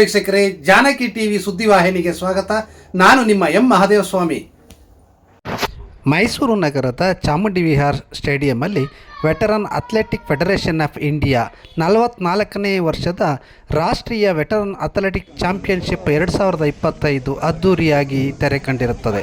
ವೀಕ್ಷಕರೇ, ಜಾನಕಿ ಟಿವಿ ಸುದ್ದಿವಾಹಿನಿಗೆ ಸ್ವಾಗತ. ನಾನು ನಿಮ್ಮ ಎಂ ಮಹಾದೇವಸ್ವಾಮಿ. ಮೈಸೂರು ನಗರದ Chamundi Vihar ಸ್ಟೇಡಿಯಂನಲ್ಲಿ veteran athletic federation of India ನಲವತ್ನಾಲ್ಕನೇ ವರ್ಷದ ರಾಷ್ಟ್ರೀಯ ವೆಟರನ್ ಅಥ್ಲೆಟಿಕ್ ಚಾಂಪಿಯನ್ಶಿಪ್ ಎರಡು ಸಾವಿರದ ಇಪ್ಪತ್ತೈದು ಅದ್ದೂರಿಯಾಗಿ ತೆರೆ ಕಂಡಿರುತ್ತದೆ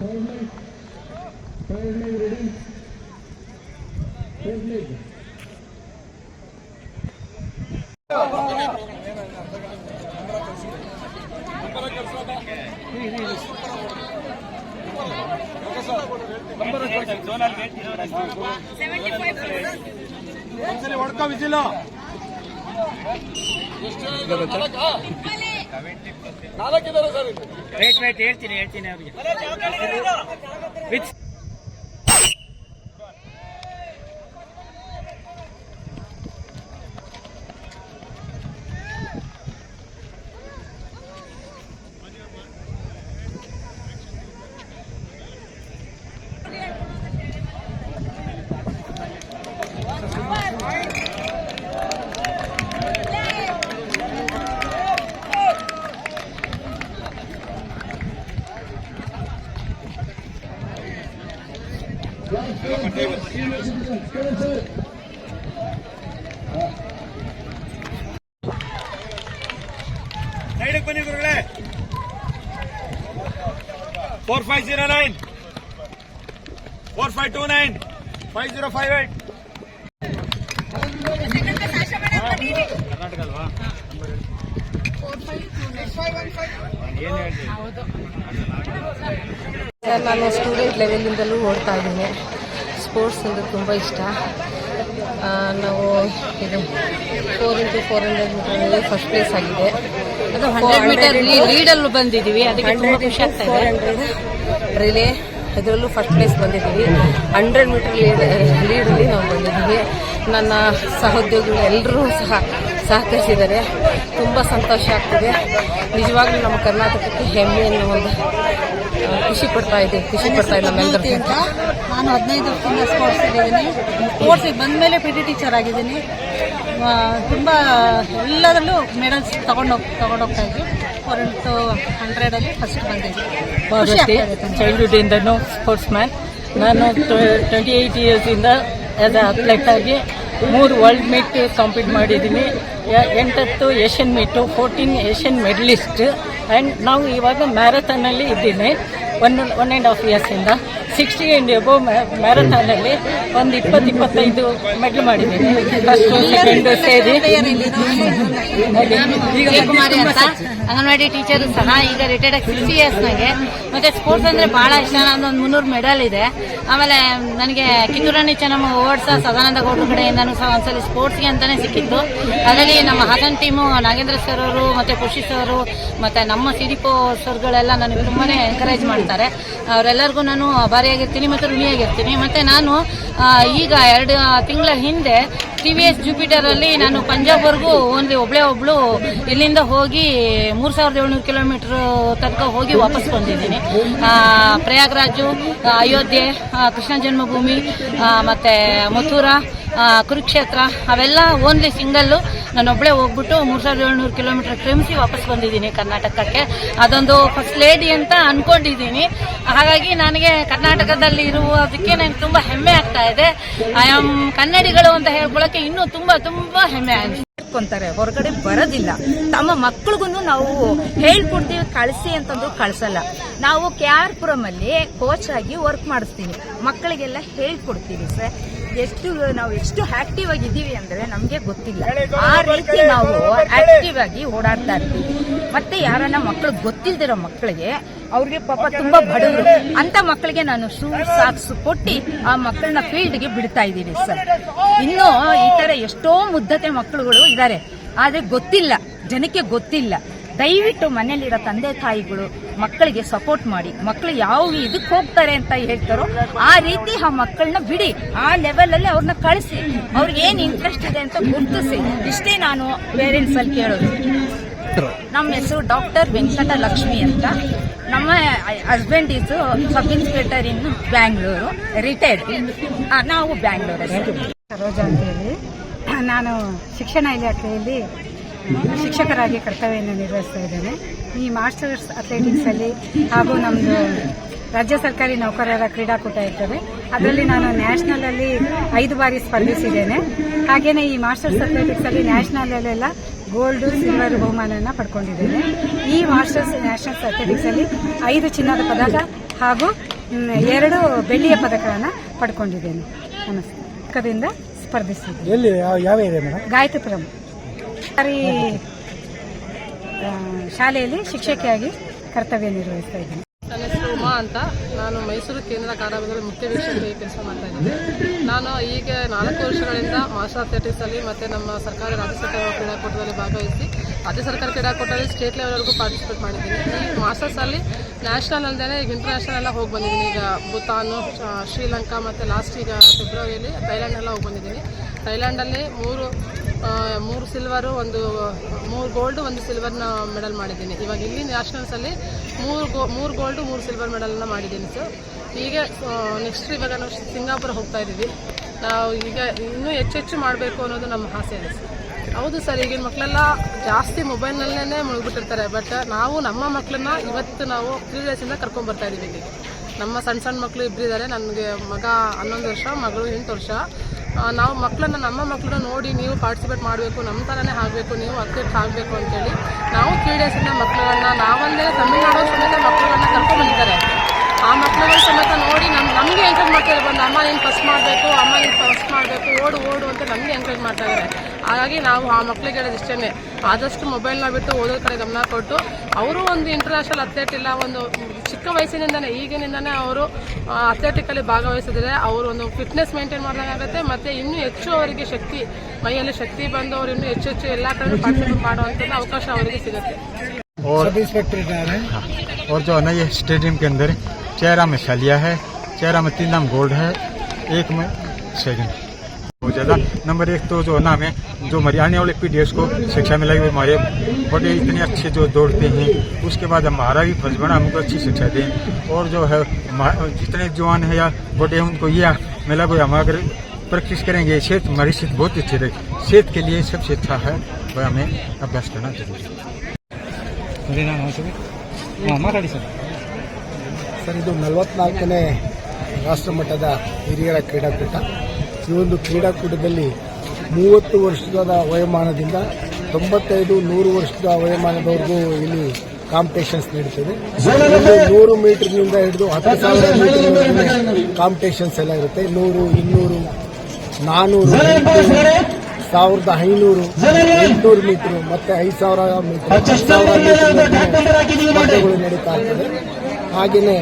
third leg third leg ready third leg ಒಂದ್ಸಲಿ ಹೊಡ್ಕೋ ಬಿಸಿಲು ವೇಟ್ ವೇಟ್ ಹೇಳ್ತೀನಿ ಹೇಳ್ತೀನಿ ಅವ್ರಿಗೆ. ವಿತ್ ಸೈಡಿಗೆ ಬನ್ನಿ ಗುರುಗಳೇ four five zero nine four five two nine five zero five eight Karnataka ಅಲ್ವಾ ಏನು ಹೇಳ್ತೀವಿ ಸರ್ ನಾನು ಸ್ಟೂಡೆಂಟ್ ಲೆವೆಲಿಂದಲೂ ಓಡ್ತಾ ಇದ್ದೀನಿ. ಸ್ಪೋರ್ಟ್ಸ್ ಅಂದರೆ ತುಂಬ ಇಷ್ಟ. ನಾವು ಇದು ಫೋರ್ ಇಂಟು ಫೋರ್ ಹಂಡ್ರೆಡ್ ಮೀಟರ್ನಲ್ಲಿ ಫಸ್ಟ್ ಪ್ಲೇಸ್ ಆಗಿದೆ. ಅದು ಹಂಡ್ರೆಡ್ ಮೀಟರ್ ಲೀಡಲ್ಲೂ ಬಂದಿದ್ದೀವಿ. ಅದಕ್ಕೆ ತುಂಬಾ ಖುಷಿ ಆಗ್ತಾ ಇದೆ. ರಿಲೇ ಇದರಲ್ಲೂ ಫಸ್ಟ್ ಪ್ಲೇಸ್ ಬಂದಿದ್ದೀವಿ. ಹಂಡ್ರೆಡ್ ಮೀಟರ್ ಲೀಡ್ ಲೀಡಲ್ಲಿ ನಾವು ಬಂದಿದ್ದೀವಿ. ನನ್ನ ಸಹೋದ್ಯೋಗಿಗಳು ಎಲ್ಲರೂ ಸಹ ಸಹಕರಿಸಿದ್ದಾರೆ. ತುಂಬ ಸಂತೋಷ ಆಗ್ತಿದೆ. ನಿಜವಾಗ್ಲೂ ನಮ್ಮ ಕರ್ನಾಟಕಕ್ಕೆ ಹೆಮ್ಮೆ ಅನ್ನೋ ಒಂದು ಖುಷಿ ಪಡ್ತಾ ಇದೆ ಖುಷಿ ಪಡ್ತಾ ಇದೆ ನಮ್ಮೆಲ್ಲರಿಗೂ ಅಂತ ನಾನು ಹದಿನೈದು ವರ್ಷದಿಂದ ಸ್ಪೋರ್ಟ್ಸ್ ಇದ್ದೀನಿ. ಸ್ಪೋರ್ಟ್ಸಿಗೆ ಬಂದ ಮೇಲೆ ಪಿ ಟಿ ಟೀಚರ್ ಆಗಿದ್ದೀನಿ. ತುಂಬ ಎಲ್ಲದರಲ್ಲೂ ಮೆಡಲ್ಸ್ ತಗೊಂಡೋಗ್ ತಗೊಂಡೋಗ್ತಾ ಇದ್ವಿ. ಫೋರ್ ಇಂಟು ಹಂಡ್ರೆಡಲ್ಲಿ ಫಸ್ಟ್ ಬಂದಿದ್ವಿ. ಚೈಲ್ಡ್ಹುಡ್ಡಿಂದನೂ ಸ್ಪೋರ್ಟ್ಸ್ ಮ್ಯಾನ್ ನಾನು ಟ್ವೆಂಟಿ ಏಯ್ಟ್ ಇಯರ್ಸಿಂದ ಆ್ಯಸ್ ಅ ಅಥ್ಲೆಟ್ ಆಗಿ ಮೂರು ವರ್ಲ್ಡ್ ಮೀಟ್ ಕಾಂಪೀಟ್ ಮಾಡಿದ್ದೀನಿ ಎಂಟತ್ತು Asian meet fourteen Asian medallist and ನಾವು ಇವಾಗ ಮ್ಯಾರಥಾನಲ್ಲಿ ಇದ್ದೀನಿ. ಒನ್ ಒನ್ ಆ್ಯಂಡ್ ಹಾಫ್ ಇಯರ್ಸಿಂದ ಸಿಕ್ಸ್ಟಿ ಆ್ಯಂಡ್ ಎಬೋ ಮ್ಯಾರಥಾನಲ್ಲಿ ಒಂದು ಇಪ್ಪತ್ತು ಇಪ್ಪತ್ತೈದು ಮೆಡಲ್ ಮಾಡಿದ್ದೀನಿ. ಫಸ್ಟ್ ಸೆಕೆಂಡ್ ಸೇರಿ. ಅಂತ ಅಂಗನವಾಡಿ ಟೀಚರ್ ಸಹ ಈಗ ರಿಟೈರ್ಡ್ ಆಗಿ ಸಿಕ್ಸ್ ಇಯರ್ಸ್ ನನಗೆ ಮತ್ತೆ ಸ್ಪೋರ್ಟ್ಸ್ ಅಂದ್ರೆ ಬಹಳ ಇಷ್ಟ. ನಂದು ಒಂದು ಮುನ್ನೂರು ಮೆಡಲ್ ಇದೆ. ಆಮೇಲೆ ನನಗೆ ಕಿತ್ತೂರಾಣಿ ಚೆನ್ನಮ್ಮ ಓಡ್ಸ ಸದಾನಂದ ಗೌಡ್ರ ಕಡೆಯಿಂದನೂ ಸಹ ಒಂದ್ಸಲಿ ಸ್ಪೋರ್ಟ್ಸ್ಗೆ ಅಂತಾನೆ ಸಿಕ್ಕಿತ್ತು. ಅದರಲ್ಲಿ ನಮ್ಮ ಹಾಸನ್ ಟೀಮು ನಾಗೇಂದ್ರ ಸರ್ ಅವರು ಮತ್ತೆ ಖುಷಿ ಸರ್ ಮತ್ತೆ ನಮ್ಮ ಸಿಡಿಪೋ ಸರ್ಗಳೆಲ್ಲ ನನಗೆ ತುಂಬಾನೇ ಎನ್ಕರೇಜ್ ಮಾಡ್ತಾರೆ. ಅವರೆಲ್ಲರಿಗೂ ನಾನು ಭಾರಿಯಾಗಿರ್ತೀನಿ ಮತ್ತು ಋಣಿಯಾಗಿರ್ತೀನಿ. ಮತ್ತು ನಾನು ಈಗ ಎರಡು ತಿಂಗಳ ಹಿಂದೆ ಟಿ ವಿ ಎಸ್ ಜೂಪಿಟರಲ್ಲಿ ನಾನು ಪಂಜಾಬ್ವರೆಗೂ ಓನ್ಲಿ ಒಬ್ಳೆ ಒಬ್ಳು ಇಲ್ಲಿಂದ ಹೋಗಿ ಮೂರು ಸಾವಿರದ ಏಳ್ನೂರು ಕಿಲೋಮೀಟರ್ ತನಕ ಹೋಗಿ ವಾಪಸ್ ಬಂದಿದ್ದೀನಿ. ಪ್ರಯಾಗ್ರಾಜು ಅಯೋಧ್ಯೆ ಕೃಷ್ಣ ಜನ್ಮಭೂಮಿ ಮತ್ತು ಮಥುರಾ ಕುರುಕ್ಷೇತ್ರ, ಅವೆಲ್ಲ ಓನ್ಲಿ ಸಿಂಗಲ್ಲು ನಾನೊಬ್ಬಳೇ ಹೋಗ್ಬಿಟ್ಟು ಮೂರು ಸಾವಿರದ ಏಳ್ನೂರು ಕಿಲೋಮೀಟರ್ ಕ್ರಮಿಸಿ ವಾಪಸ್ ಬಂದಿದ್ದೀನಿ ಕರ್ನಾಟಕಕ್ಕೆ. ಅದೊಂದು ಫಸ್ಟ್ ಲೇಡಿ ಅಂತ ಅಂದ್ಕೊಂಡಿದ್ದೀನಿ ಹಾಗಾಗಿ ನನಗೆ ಕರ್ನಾಟಕದಲ್ಲಿ ಇರುವುದಕ್ಕೆ ನನಗೆ ತುಂಬ ಹೆಮ್ಮೆ ಆಗ್ತಾ ಇದೆ. ಐ ಆಮ್ ಕನ್ನಡಿಗಳು ಅಂತ ಹೇಳ್ಕೊಳ್ಳೋಕೆ ಇನ್ನೂ ತುಂಬ ತುಂಬ ಹೆಮ್ಮೆ ಆಗಿದೆ ಕೊಂತಾರೆ ಹೊರಗಡೆ ಬರೋದಿಲ್ಲ. ತಮ್ಮ ಮಕ್ಳಿಗೂ ನಾವು ಹೇಳ್ಕೊಡ್ತೀವಿ, ಕಳಿಸಿ ಅಂತಂದು ಕಳ್ಸಲ್ಲ. ನಾವು ಕೆ ಆರ್ ಪುರಮಲ್ಲಿ ಕೋಚ್ ಆಗಿ ವರ್ಕ್ ಮಾಡಿಸ್ತೀವಿ ಮಕ್ಕಳಿಗೆಲ್ಲ ಹೇಳ್ಕೊಡ್ತೀವಿ ಸರ್. ಎಷ್ಟು ನಾವು ಎಷ್ಟು ಆಕ್ಟಿವ್ ಆಗಿದ್ದೀವಿ ಅಂದ್ರೆ ನಮ್ಗೆ ಗೊತ್ತಿಲ್ಲ. ಆ ರೀತಿ ನಾವು ಆಕ್ಟಿವ್ ಆಗಿ ಓಡಾಡ್ತಾ ಇರ್ತೀವಿ. ಮತ್ತೆ ಯಾರನ್ನ ಮಕ್ಕಳು ಗೊತ್ತಿಲ್ದಿರೋ ಮಕ್ಕಳಿಗೆ ಅವ್ರಿಗೆ ಪಾಪ ತುಂಬಾ ಬಡವರು. ಅಂತ ಮಕ್ಕಳಿಗೆ ನಾನು ಶೂ ಸಾಕ್ಸ್ ಕೊಟ್ಟು ಆ ಮಕ್ಕಳನ್ನ ಫೀಲ್ಡ್ಗೆ ಬಿಡ್ತಾ ಇದ್ದೀನಿ ಸರ್ ಇನ್ನು ಈ ತರ ಎಷ್ಟೋ ಮುದ್ದತೆ ಮಕ್ಕಳುಗಳು ಇದ್ದಾರೆ. ಆದ್ರೆ ಗೊತ್ತಿಲ್ಲ ಜನಕ್ಕೆ ಗೊತ್ತಿಲ್ಲ. ದಯವಿಟ್ಟು ಮನೆಯಲ್ಲಿರೋ ತಂದೆ ತಾಯಿಗಳು ಮಕ್ಕಳಿಗೆ ಸಪೋರ್ಟ್ ಮಾಡಿ. ಮಕ್ಕಳು ಯಾವ ಇದಕ್ಕೆ ಹೋಗ್ತಾರೆ ಅಂತ ಹೇಳ್ತಾರೋ ಆ ರೀತಿ ಆ ಮಕ್ಕಳನ್ನ ಬಿಡಿ. ಆ ಲೆವೆಲ್ ಅಲ್ಲಿ ಅವ್ರನ್ನ ಕಳಿಸಿ. ಅವ್ರಿಗೆ ಏನ್ ಇಂಟ್ರೆಸ್ಟ್ ಇದೆ ಅಂತ ಗುರುತಿಸಿ. ಇಷ್ಟೇ ನಾನು ಪೇರೆಂಟ್ಸ್ ಅಲ್ಲಿ ಕೇಳೋದು. ನಮ್ಮ ಹೆಸರು ಡಾಕ್ಟರ್ ವೆಂಕಟ ಲಕ್ಷ್ಮಿ ಅಂತ. ನಮ್ಮ husband is sub inspector in Bangalore retired ನಾವು ಬ್ಯಾಂಗ್ಳೂರಲ್ಲಿ ಸರೋಜಾ ಅಂತೇಳಿ. ನಾನು ಶಿಕ್ಷಣ ಇಲಾಖೆಯಲ್ಲಿ ಶಿಕ್ಷಕರಾಗಿ ಕರ್ತವ್ಯವನ್ನು ನಿರ್ವಹಿಸ್ತಾ ಇದ್ದೇನೆ ಈ ಮಾಸ್ಟರ್ಸ್ ಅಥ್ಲೆಟಿಕ್ಸಲ್ಲಿ ಹಾಗೂ ನಮ್ಮದು ರಾಜ್ಯ ಸರ್ಕಾರಿ ನೌಕರರ ಕ್ರೀಡಾಕೂಟ ಇರ್ತದೆ. ಅದರಲ್ಲಿ ನಾನು ನ್ಯಾಷನಲಲ್ಲಿ ಐದು ಬಾರಿ ಸ್ಪರ್ಧಿಸಿದ್ದೇನೆ. ಹಾಗೆಯೇ ಈ ಮಾಸ್ಟರ್ಸ್ ಅಥ್ಲೆಟಿಕ್ಸಲ್ಲಿ ನ್ಯಾಷನಲಲ್ಲೆಲ್ಲ ಗೋಲ್ಡ್ ಸಿಲ್ವರ್ ಬಹುಮಾನವನ್ನು ಪಡ್ಕೊಂಡಿದ್ದೇನೆ. ಈ ಮಾಸ್ಟರ್ಸ್ ನ್ಯಾಷನಲ್ಸ್ ಅಥ್ಲೆಟಿಕ್ಸಲ್ಲಿ ಐದು ಚಿನ್ನದ ಪದಕ ಹಾಗೂ ಎರಡು ಬೆಳ್ಳಿಯ ಪದಕಗಳನ್ನು ಪಡ್ಕೊಂಡಿದ್ದೇನೆ. ನಮಸ್ತೆ. ಪದಕದಿಂದ ಸ್ಪರ್ಧಿಸಿದ್ದೇನೆ. ಗಾಯತ್ರಿಪುರಂ. ಸರ್ಕಾರಿ ಶಾಲೆಯಲ್ಲಿ ಶಿಕ್ಷಕಿಯಾಗಿ ಕರ್ತವ್ಯ ನಿರ್ವಹಿಸ್ತಾ ಇದ್ದೀನಿ. ನನ್ನ ಉಮಾ ಅಂತ. ನಾನು ಮೈಸೂರು ಕೇಂದ್ರ ಕಾರಾಗೃಹದಲ್ಲಿ ಮುಖ್ಯ ವೀಕ್ಷಕರಾಗಿ ಕೆಲಸ ಮಾಡ್ತಾ ಇದ್ದೀನಿ. ನಾನು ಈಗ ನಾಲ್ಕು ವರ್ಷಗಳಿಂದ ಮಾಸ್ಟರ್ ಅಥ್ಲೆಟಿಕ್ಸಲ್ಲಿ ಮತ್ತೆ ನಮ್ಮ ಸರ್ಕಾರಿ ರಾಜ್ಯ ಸರ್ಕಾರ ಕ್ರೀಡಾಕೂಟದಲ್ಲಿ ಭಾಗವಹಿಸಿ ರಾಜ್ಯ ಸರ್ಕಾರ ಕ್ರೀಡಾಕೂಟದಲ್ಲಿ ಸ್ಟೇಟ್ ಲೆವೆಲ್ವರೆಗೂ ಪಾರ್ಟಿಸಿಪೇಟ್ ಮಾಡಿದ್ದೀನಿ. ಈ ಮಾಸ್ಟರ್ಸಲ್ಲಿ ನ್ಯಾಷನಲ್ ಅಲ್ಲದೆ ಈಗ ಇಂಟರ್ನ್ಯಾಷನಲ್ ಎಲ್ಲ ಹೋಗಿ ಬಂದಿದ್ದೀನಿ. ಈಗ ಭೂತಾನು ಶ್ರೀಲಂಕಾ ಮತ್ತು ಲಾಸ್ಟ್ ಈಗ ಫೆಬ್ರವರಿಯಲ್ಲಿ ಥೈಲ್ಯಾಂಡ್ ಎಲ್ಲ ಹೋಗಿ ಬಂದಿದ್ದೀನಿ. ಥೈಲ್ಯಾಂಡಲ್ಲಿ ಮೂರು ಮೂರು ಸಿಲ್ವರು ಒಂದು, ಮೂರು ಗೋಲ್ಡು ಒಂದು ಸಿಲ್ವರ್ನ ಮೆಡಲ್ ಮಾಡಿದ್ದೀನಿ. ಇವಾಗ ಇಲ್ಲಿ ನ್ಯಾಷನಲ್ಸಲ್ಲಿ ಮೂರು ಗೋ ಮೂರು ಗೋಲ್ಡು ಮೂರು ಸಿಲ್ವರ್ ಮೆಡಲ್ನ ಮಾಡಿದ್ದೀನಿ ಸರ್ ಹೀಗೆ ನೆಕ್ಸ್ಟ್ ಇವಾಗ ನಾವು ಸಿಂಗಾಪುರ ಹೋಗ್ತಾ ಇದ್ದೀವಿ. ನಾವು ಈಗ ಇನ್ನೂ ಹೆಚ್ಚೆಚ್ಚು ಮಾಡಬೇಕು ಅನ್ನೋದು ನಮ್ಮ ಆಸೆ ಇದೆ ಸರ್ ಹೌದು ಸರ್, ಈಗಿನ ಮಕ್ಕಳೆಲ್ಲ ಜಾಸ್ತಿ ಮೊಬೈಲ್ನಲ್ಲೇ ಮುಳುಗ್ಬಿಟ್ಟಿರ್ತಾರೆ ಬಟ್ ನಾವು ನಮ್ಮ ಮಕ್ಕಳನ್ನ ಇವತ್ತು ನಾವು ತ್ರೀ ಡೇಸಿಂದ ಕರ್ಕೊಂಡ್ಬರ್ತಾ ಇದ್ದೀವಿ ಇಲ್ಲಿಗೆ ನಮ್ಮ ಸಣ್ಣ ಸಣ್ಣ ಮಕ್ಕಳು ಇಬ್ಬರಿದ್ದಾರೆ ನನಗೆ ಮಗ ಹನ್ನೊಂದು ವರ್ಷ, ಮಗಳು ಎಂಟು ವರ್ಷ. ನಾವು ಮಕ್ಕಳನ್ನ ನಮ್ಮ ಮಕ್ಕಳನ್ನ ನೋಡಿ ನೀವು ಪಾರ್ಟಿಸಿಪೇಟ್ ಮಾಡಬೇಕು ನಮ್ಮ ಥರನೇ ಆಗಬೇಕು, ನೀವು ಅಕ್ಸೆಪ್ಟ್ ಆಗಬೇಕು ಅಂತೇಳಿ ನಾವು ತ್ರೀ ಮಕ್ಕಳನ್ನ ನಾವಲ್ಲೇ ತಮಿಳ್ನಾಡು ಸಮೇತ ಮಕ್ಕಳನ್ನ ಕರ್ಕೊಂಡ್ಬಂದಿದ್ದಾರೆ ಆ ಮಕ್ಕಳುಗಳ ನಮಗೆ ಎಂಕರೇಜ್ ಮಾಡ್ತಾರೆ ಬಂದು ಅಮ್ಮ ನೀನು ಫಸ್ಟ್ ಮಾಡಬೇಕು ಅಮ್ಮ ನೀನು ಫಸ್ಟ್ ಮಾಡಬೇಕು ಓಡು ಓಡು ಅಂತ ನಮಗೆ ಎಂಕರೇಜ್ ಮಾಡ್ತಾ ಇದ್ದಾರೆ ಹಾಗಾಗಿ ನಾವು ಆ ಮಕ್ಕಳಿಗೆ ಹೇಳೋದು ಇಷ್ಟೇ ಆದಷ್ಟು ಮೊಬೈಲ್ನ ಬಿಟ್ಟು ಓದೋದ್ರ ಕಡೆ ಗಮನ ಕೊಟ್ಟು ಅವರು ಒಂದು ಇಂಟರ್ನ್ಯಾಷನಲ್ ಅಥ್ಲೆಟ್ ಇಲ್ಲ ಒಂದು ಚಿಕ್ಕ ವಯಸ್ಸಿನಿಂದನೇ ಈಗಿನಿಂದನೇ ಅವರು ಅಥ್ಲೆಟಿಕಲ್ಲಿ ಭಾಗವಹಿಸಿದ್ರೆ ಅವರು ಒಂದು ಫಿಟ್ನೆಸ್ ಮೇಂಟೈನ್ ಮಾಡಿದಾಗುತ್ತೆ ಮತ್ತು ಇನ್ನೂ ಹೆಚ್ಚು ಅವರಿಗೆ ಶಕ್ತಿ ಮೈಯಲ್ಲಿ ಶಕ್ತಿ ಬಂದು ಅವರು ಇನ್ನೂ ಹೆಚ್ಚು ಹೆಚ್ಚು ಎಲ್ಲ ಕಡೆ ಪಾರ್ಟಿಸಿಪೇಟ್ ಮಾಡುವಂಥದ್ದು ಅವಕಾಶ ಅವರಿಗೆ ಸಿಗುತ್ತೆ सब इंस्पेक्टर है और जो है ना ये स्टेडियम के अंदर चेहरा में छलिया है चेहरा में तीन नाम गोल्ड है एक में सेकंड बहुत ज़्यादा नंबर एक तो जो है ना हमें जो हमारी आने वाले पीढ़ी को शिक्षा मिलेगी वो हमारे बड़े इतने अच्छे जो दौड़ते हैं उसके बाद हमारा भी फर्ज बना हमको अच्छी शिक्षा दें और जो है हमा- जितने जवान है या बड़े हैं उनको ये मिला कोई हम अगर प्रैक्टिस करेंगे सेहत हमारी सेहत बहुत अच्छी रहेगी सेहत के लिए सबसे अच्छा है वह हमें अभ्यास करना जरूरी है ಸರಿ ನಾನು ಹೊಸಬಿ ಹಾಂ ಮಾತಾಡಿ ಸರ್ ಸರ್ ಇದು ನಲವತ್ನಾಲ್ಕನೇ ರಾಷ್ಟ್ರ ಮಟ್ಟದ ಹಿರಿಯರ ಕ್ರೀಡಾಕೂಟ. ಈ ಒಂದು ಕ್ರೀಡಾಕೂಟದಲ್ಲಿ ಮೂವತ್ತು ವರ್ಷದ ವಯೋಮಾನದಿಂದ ತೊಂಬತ್ತೈದು ನೂರು ವರ್ಷದ ವಯೋಮಾನದವರೆಗೂ ಇಲ್ಲಿ ಕಾಂಪಿಟೇಷನ್ಸ್ ನಡೀತದೆ. ನೂರು ಮೀಟರ್ನಿಂದ ಹಿಡಿದು ಹತ್ತು ಸಾವಿರ ಮೀಟರ್ ಕಾಂಪಿಟೇಷನ್ಸ್ ಎಲ್ಲ ಇರುತ್ತೆ. ನೂರು ಇನ್ನೂರು ನಾನೂರು ಎಂಟುನೂರು, ಸಾವಿರದ ಐನೂರು ಎಂಟುನೂರು ಮೀಟರ್ ಮತ್ತೆ ಐದು ಸಾವಿರ ಮೀಟರ್ ಸಾವಿರ ಮೀಟರ್ ನಡೀತಾ ಇರ್ತದೆ ಹಾಗೆಯೇ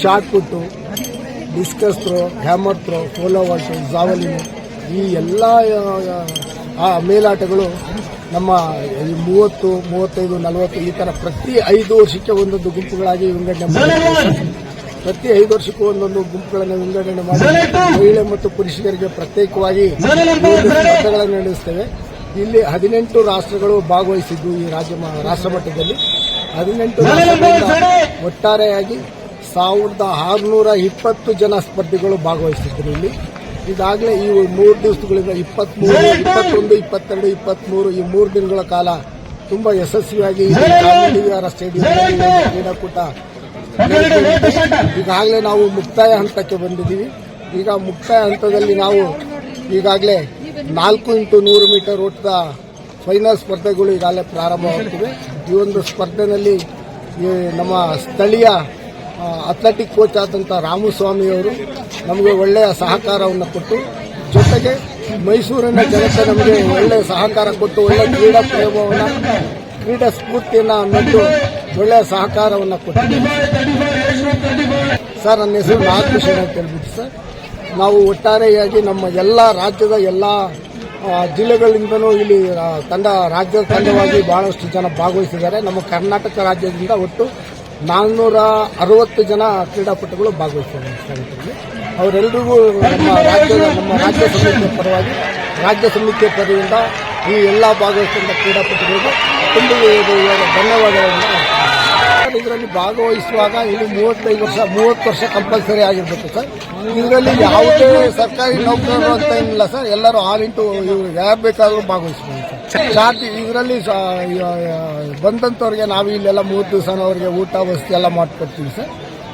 shot put discus throw hammer throw solo ವಾಟು ಜಾವಲಿನ್ ಈ ಎಲ್ಲ ಆ ಮೇಲಾಟಗಳು ನಮ್ಮ ಮೂವತ್ತು ಮೂವತ್ತೈದು ನಲವತ್ತು ಈ ಥರ ಪ್ರತಿ ಐದು ವರ್ಷಕ್ಕೆ ಒಂದೊಂದು ಗುಂಪುಗಳಾಗಿ ವಿಂಗಡಣೆ ಮಾಡಿ. ಪ್ರತಿ ಐದು ವರ್ಷಕ್ಕೂ ಒಂದೊಂದು ಗುಂಪುಗಳನ್ನು ವಿಂಗಡಣೆ ಮಾಡಿ. ಮಹಿಳೆ ಮತ್ತು ಪುರುಷರಿಗೆ ಪ್ರತ್ಯೇಕವಾಗಿ ಮತಗಳನ್ನು ಸ್ಪರ್ಧೆಗಳನ್ನು ನಡೆಸ್ತೇವೆ ಇಲ್ಲಿ ಹದಿನೆಂಟು ರಾಷ್ಟ್ರಗಳು ಭಾಗವಹಿಸಿದ್ದು ಈ ರಾಜ್ಯ ರಾಷ್ಟ್ರ ಮಟ್ಟದಲ್ಲಿ. ಹದಿನೆಂಟು ರಾಷ್ಟ್ರಗಳಿಂದ ಒಟ್ಟಾರೆಯಾಗಿ ಸಾವಿರದ ಆರುನೂರ ಇಪ್ಪತ್ತು ಜನ ಸ್ಪರ್ಧಿಗಳು ಭಾಗವಹಿಸಿದ್ರು ಇಲ್ಲಿ. ಈಗಾಗಲೇ ಈ ಮೂರು ದಿವಸಗಳಿಂದ ಇಪ್ಪತ್ಮೂರು ಇಪ್ಪತ್ತೊಂದು ಇಪ್ಪತ್ತೆರಡು ಇಪ್ಪತ್ಮೂರು ಈ ಮೂರು ದಿನಗಳ ಕಾಲ ತುಂಬಾ ಯಶಸ್ವಿಯಾಗಿ ಒಂದು ಕ್ರೀಡಾಕೂಟ. ಈಗಾಗಲೇ ನಾವು ಮುಕ್ತಾಯ ಹಂತಕ್ಕೆ ಬಂದಿದ್ದೀವಿ. ಈಗ ಮುಕ್ತಾಯ ಹಂತದಲ್ಲಿ ನಾವು ಈಗಾಗಲೇ ನಾಲ್ಕು ಇಂಟು ನೂರು ಮೀಟರ್ ಓಟದ ಫೈನಲ್ ಸ್ಪರ್ಧೆಗಳು ಈಗಾಗಲೇ ಪ್ರಾರಂಭವಾಗ್ತಿವೆ. ಈ ಒಂದು ಸ್ಪರ್ಧೆಯಲ್ಲಿ ಈ ನಮ್ಮ ಸ್ಥಳೀಯ ಅಥ್ಲೆಟಿಕ್ ಕೋಚ್ ಆದಂಥ ರಾಮಸ್ವಾಮಿಯವರು ನಮಗೆ ಒಳ್ಳೆಯ ಸಹಕಾರವನ್ನು ಕೊಟ್ಟು, ಜೊತೆಗೆ ಮೈಸೂರಿನ ಜನತೆ ನಮಗೆ ಒಳ್ಳೆಯ ಸಹಕಾರ ಕೊಟ್ಟು, ಒಳ್ಳೆ ಕ್ರೀಡಾ ಪ್ರೇಮವನ್ನು, ಕ್ರೀಡಾ ಸ್ಫೂರ್ತಿಯನ್ನು ಅನ್ನೋದು ಒಳ್ಳೆಯ ಸಹಕಾರವನ್ನು ಕೊಟ್ಟು ಸರ್, ನನ್ನ ಹೆಸರು ನಾಗಭೂಷಣ ಅಂತ ಹೇಳ್ಬಿಟ್ಟು ಸರ್. ನಾವು ಒಟ್ಟಾರೆಯಾಗಿ ನಮ್ಮ ಎಲ್ಲ ರಾಜ್ಯದ ಎಲ್ಲ ಜಿಲ್ಲೆಗಳಿಂದನೂ ಇಲ್ಲಿ ತಂಡ, ರಾಜ್ಯದ ತಂಡವಾಗಿ ಬಹಳಷ್ಟು ಜನ ಭಾಗವಹಿಸಿದ್ದಾರೆ. ನಮ್ಮ ಕರ್ನಾಟಕ ರಾಜ್ಯದಿಂದ ಒಟ್ಟು ನಾನ್ನೂರ ಅರವತ್ತು ಜನ ಕ್ರೀಡಾಪಟುಗಳು ಭಾಗವಹಿಸಿದ್ದಾರೆ ಅವರೆಲ್ಲರಿಗೂ ನಮ್ಮ ರಾಜ್ಯದ ನಮ್ಮ ರಾಜ್ಯ ಸಮಿತಿಯ ಪರವಾಗಿ ರಾಜ್ಯ ಸಮಿತಿಯ ಪರದಿಂದ ಈ ಎಲ್ಲ ಭಾಗವಹಿಸಿದ ಕ್ರೀಡಾಪಟುಗಳಿಗೂ ತುಂಬ ಧನ್ಯವಾದಗಳನ್ನು ಇದರಲ್ಲಿ ಭಾಗವಹಿಸುವಾಗ ಇಲ್ಲಿ ಮೂವತ್ತೈದು ವರ್ಷ, ಮೂವತ್ತು ವರ್ಷ ಕಂಪಲ್ಸರಿ ಆಗಿರ್ಬೇಕು ಸರ್. ಇದರಲ್ಲಿ ಯಾವುದೇ ಸರ್ಕಾರಿ ನೌಕರರು ಅಂತ ಏನಿಲ್ಲ ಸರ್. ಎಲ್ಲರೂ ಆಲ್ ಇಂಟು ಇವ್ರು ಯಾರು ಬೇಕಾದರೂ ಭಾಗವಹಿಸ್ಬೋದು ಸರ್. ಚಾರ್ಜ್ ಇದರಲ್ಲಿ ಬಂದಂಥವ್ರಿಗೆ ನಾವು ಇಲ್ಲೆಲ್ಲ ಮೂವತ್ತು ದಿವಸನವ್ರಿಗೆ ಊಟ, ವಸತಿ ಎಲ್ಲ ಮಾಡಿಕೊಡ್ತೀವಿ ಸರ್.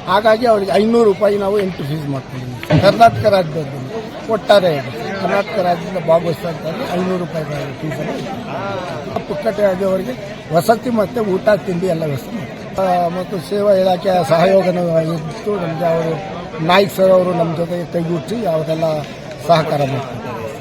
ಹಾಗಾಗಿ ಅವ್ರಿಗೆ ಐನೂರು ರೂಪಾಯಿ ನಾವು ಎಂಟ್ರಿ ಫೀಸ್ ಮಾಡ್ತೀವಿ ಕರ್ನಾಟಕ ರಾಜ್ಯದಲ್ಲಿ ಒಟ್ಟಾರೆ ಕರ್ನಾಟಕ ರಾಜ್ಯದಿಂದ ಭಾಗವಹಿಸ್ತಾರೆ ಐನೂರು ರೂಪಾಯಿ ಫೀಸನ್ನು ಪುಕ್ಕಟೆಯಾಗಿ ಅವರಿಗೆ ವಸತಿ ಮತ್ತು ಊಟ, ತಿಂಡಿ ಎಲ್ಲ ವ್ಯವಸ್ಥೆ ಮತ್ತು ಸೇವಾ ಇಲಾಖೆಯ ಸಹಯೋಗ ಇತ್ತು ನಮಗೆ ಅವರು ನಾಯ್ಕ್ ಸರ್ ಅವರು ನಮ್ಮ ಜೊತೆ ಕೈಗೂಡಿಸಿ ಅವರೆಲ್ಲ ಸಹಕಾರ ಮಾಡ್ತಿದ್ದಾರೆ.